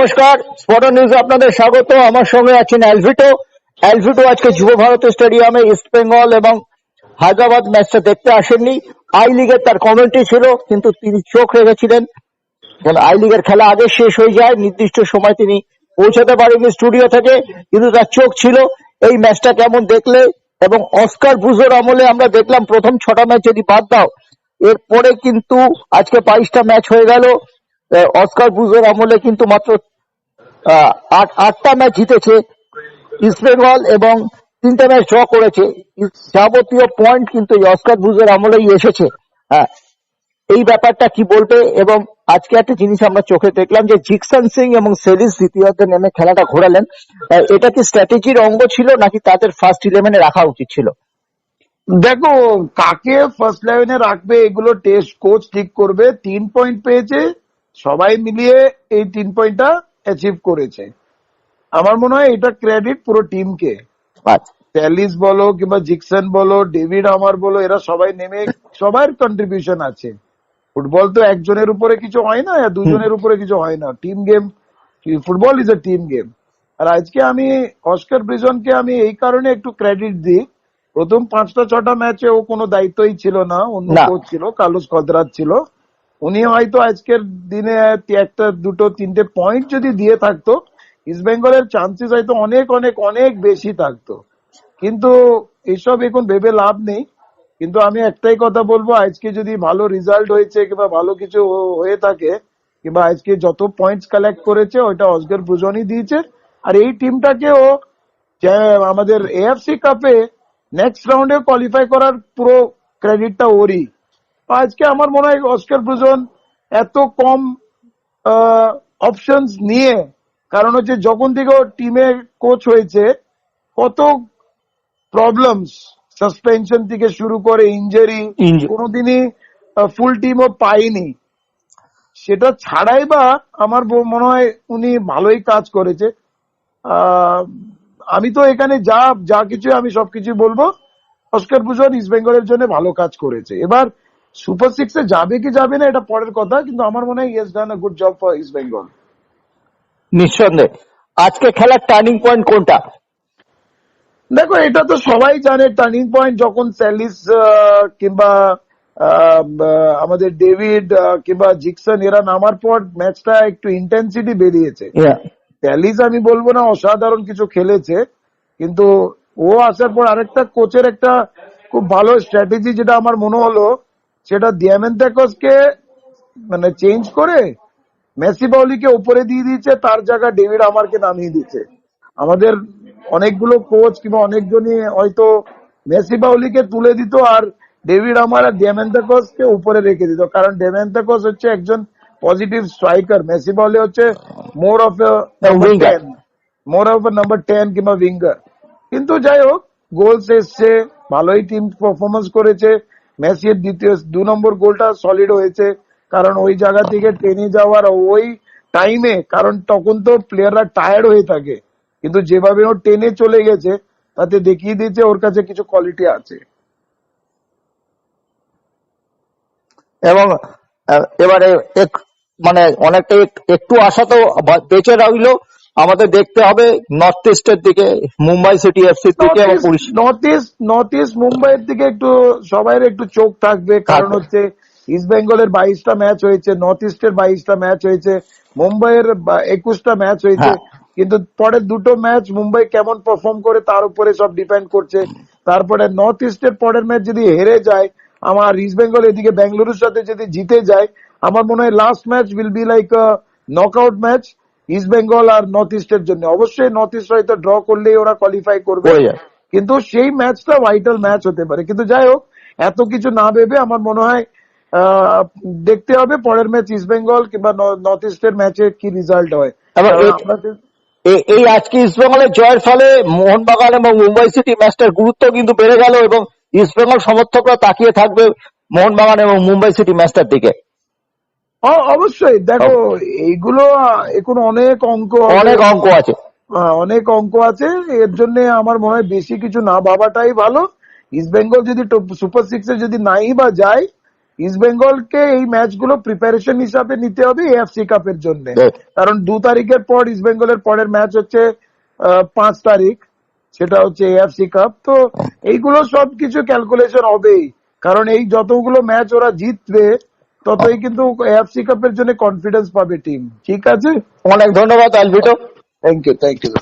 নমস্কার spotter news আপনাদের স্বাগত। আমার সঙ্গে আছেন অ্যালভিটো অ্যালভিটো আজকে যুব ভারত স্টেডিয়ামে ইস্ট বেঙ্গল এবং হায়দ্রাবাদ ম্যাচটা দেখতে আসেননি। আই লিগের তার কমেন্ট্রি ছিল, কিন্তু তিনি চোখ রেখেছিলেন। আই লিগের খেলা আগে শেষ হয়ে যায়, নির্দিষ্ট সময় তিনি পৌঁছাতে পারেননি স্টুডিও থেকে, কিন্তু তার চোখ ছিল। এই ম্যাচটা কেমন দেখলে এবং অস্কার বুজোর আমলে আমরা দেখলাম প্রথম ছটা ম্যাচ যদি বাদ দাও। এরপরে কিন্তু আজকে বাইশটা ম্যাচ হয়ে গেল। অস্কার বুজোর আমলে কিন্তু মাত্র আটটা ম্যাচ জিতেছে। ইস্ট বেঙ্গল এবং তিনটা ম্যাচ ড্র করেছে। যাবতীয় পয়েন্ট কিন্তু এই অস্কার বুজোর আমলেই এসেছে। হ্যাঁ এই ব্যাপারটা কি বলবে? এবং আজকে একটা জিনিস আমরা চোখে দেখলাম যে জিকসন সিং এবং সেলিস দ্বিতীয়ার্ধে নেমে খেলাটা ঘোরালেন। এটা কি স্ট্র্যাটেজির অঙ্গ ছিল নাকি তাদের ফার্স্ট ইলেভেনে রাখা উচিত ছিল? দেখো, কাকে ফার্স্ট ইলেভেনে রাখবে এগুলো টেস্ট কোচ ঠিক করবে। তিন পয়েন্ট পেয়েছে। সবাই মিলিয়ে এই তিন পয়েন্টটা অ্যাচিভ করেছে। আমার মনে হয় এটা ক্রেডিট পুরো টিমকে ট্যালিস বলো কিংবা জিকসন বলো ডেভিড আমার বলো এরা সবাই নেমে সবার কন্ট্রিবিউশন আছে। ফুটবল তো একজনের উপরে কিছু হয় না আর দুজনের উপরে কিছু হয় না। Team game football is a team game আর আজকে আমি অস্কার ব্রিজনকে আমি এই কারণে একটু ক্রেডিট দিই। প্রথম পাঁচটা ছটা ম্যাচে ও কোনো দায়িত্বই ছিল না অন্য কোচ ছিল কালুস কদরাত ছিল। উনি হয়তো আজকের দিনে একটা, দুটো, তিনটে পয়েন্ট যদি দিয়ে থাকতো ইস্ট বেঙ্গলের চান্সেস হয়তো অনেক অনেক অনেক বেশি থাকতো। কিন্তু এসব এখন ভেবে লাভ নেই। কিন্তু আমি একটাই কথা বলব, আজকে যদি ভালো রেজাল্ট হয়েছে কিংবা ভালো কিছু হয়ে থাকে, কিংবা আজকে যত পয়েন্টস কালেক্ট করেছে, ওইটা অস্কার বুজনই দিয়েছে। আর এই টিমটাকে ও আমাদের এএফসি কাপে নেক্সট রাউন্ডে কোয়ালিফাই করার পুরো ক্রেডিটটা ওরই। আজকে আমার মনে হয় অস্কার ব্রুজন এত কম অপশনস নিয়ে কারণ হচ্ছে যখন থেকে ও টিমের কোচ হয়েছে কত প্রবলেমস সাসপেনশন থেকে শুরু করে ইঞ্জারি। কোনোদিনই ফুল টিমও পাইনি সেটা ছাড়াই বা আমার মনে হয় উনি ভালোই কাজ করেছে। আহ, আমি তো এখানে যা যা কিছু আমি সবকিছু বলব অস্কার ভূষণ ইস্ট বেঙ্গলের জন্য ভালো কাজ করেছে। এবার সুপার সিক্সে যাবে কি যাবে না এটা পরের কথা কিন্তু আমার মনে হয় yes done a good job for East Bengal নিঃসন্দেহে। আজকে খেলার টার্নিং পয়েন্ট কোনটা? দেখো এটা তো সবাই জানে টার্নিং পয়েন্ট যখন স্যালিস কিংবা আমাদের ডেভিড কিংবা জিকসন এরা নামার পর ম্যাচটা একটু ইন্টেন্সিটি বেরিয়েছে. ট্যালিস আমি বলব না অসাধারণ কিছু খেলেছে কিন্তু ও আসার পর আরেকটা কোচের একটা খুব ভালো স্ট্র্যাটেজি যেটা আমার মনে হলো সেটা দিয়ামেন্তাকসকে মানে চেঞ্জ করে মেসি বাউলিকে উপরে দিয়ে দিয়েছে তার জায়গা ডেভিড আমারকে নামিয়ে দিচ্ছে আমাদের অনেকগুলো কোচ কিংবা অনেকজনই হয়তো মেসি বাউলিকে তুলে দিত আর ডেভিড আমার আর ডেমেন্তাকসকে উপরে রেখে দিত। কারণ ডেমেন্তাকস হচ্ছে একজন পজিটিভ স্ট্রাইকার মেসি বাউলি হচ্ছে more of ten more of number ten কিংবা উইঙ্গার কিন্তু যাই হোক গোলস এসছে ভালোই টিম পারফরমেন্স করেছে। মেসির দ্বিতীয় দু নম্বর গোলটা সলিড হয়েছে, কারণ ওই জায়গা থেকে টেনে যাওয়ার ওই টাইমে কারণ তখন তো প্লেয়াররা টায়ার্ড হয়ে থাকে। কিন্তু যেভাবে ও টেনে চলে গেছে, তাতে দেখিয়ে দিয়েছে ওর কাছে কিছু কোয়ালিটি আছে। এবং এবারে মানে অনেকটা একটু আশা তো বেঁচে রইল। আমাদের দেখতে হবে নর্থ ইস্টের দিকে মুম্বাই সিটি এফসির দিকে নর্থ ইস্ট নর্থ ইস্ট মুম্বাইয়ের দিকে একটু সবাই একটু চোখ থাকবে কারণ হচ্ছে ইস্ট বেঙ্গলের বাইশটা ম্যাচ হয়েছে নর্থ ইস্টের বাইশটা ম্যাচ হয়েছে মুম্বাইয়ের একুশটা ম্যাচ হয়েছে হ্যাঁ। কিন্তু পরের দুটো ম্যাচ মুম্বাই কেমন পারফর্ম করে তার উপরে সব ডিপেন্ড করছে। তারপরে নর্থ ইস্টের পরের ম্যাচ যদি হেরে যায় আমার ইস্ট বেঙ্গল এদিকে বেঙ্গালুরুর সাথে যদি জিতে যায় আমার মনে হয় last match will be like knock out match East Bengal R north ইস্টের জন্য। অবশ্যই নর্থ ইস্ট হয়তো ড্র করলেই ওরা কোয়ালিফাই করবে। কিন্তু সেই ম্যাচটা ভাইটাল ম্যাচ হতে পারে। কিন্তু যাই হোক এত কিছু না ভেবে আমার মনে হয় দেখতে হবে পরের ম্যাচ ইস্ট বেঙ্গল কিংবা নর্থ ইস্টের ম্যাচে কি রেজাল্ট হয়। এই আজকে ইস্টবেঙ্গলের জয়ের ফলে মোহনবাগান এবং মুম্বাই সিটি ম্যাচটার গুরুত্ব কিন্তু বেড়ে গেল এবং ইস্টবেঙ্গল সমর্থকরা তাকিয়ে থাকবে মোহনবাগান এবং মুম্বাই সিটি ম্যাচটার দিকে। অবশ্যই। দেখো এইগুলো এখন অনেক অঙ্ক অনেক অঙ্ক আছে। অনেক অঙ্ক আছে। এর জন্য আমার মনে হয় বেশি কিছু না ভাবাটাই ভালো। ইস্ট বেঙ্গল যদি সুপার সিক্সে যদি নাই বা যায় ইস্ট বেঙ্গলকে এই ম্যাচগুলো প্রিপারেশন হিসাবে নিতে হবে এএফসি কাপের জন্য। কারণ দু তারিখের পর ইস্ট বেঙ্গলের পরের ম্যাচ হচ্ছে আহ, পাঁচ তারিখ। সেটা হচ্ছে এএফসি কাপ। তো এইগুলো সব কিছু ক্যালকুলেশন হবেই। কারণ এই যতগুলো ম্যাচ ওরা জিতবে ততই কিন্তু এএফসি কাপের জন্য কনফিডেন্স পাবে টিম ঠিক আছে অনেক ধন্যবাদ Alvito thank you thank you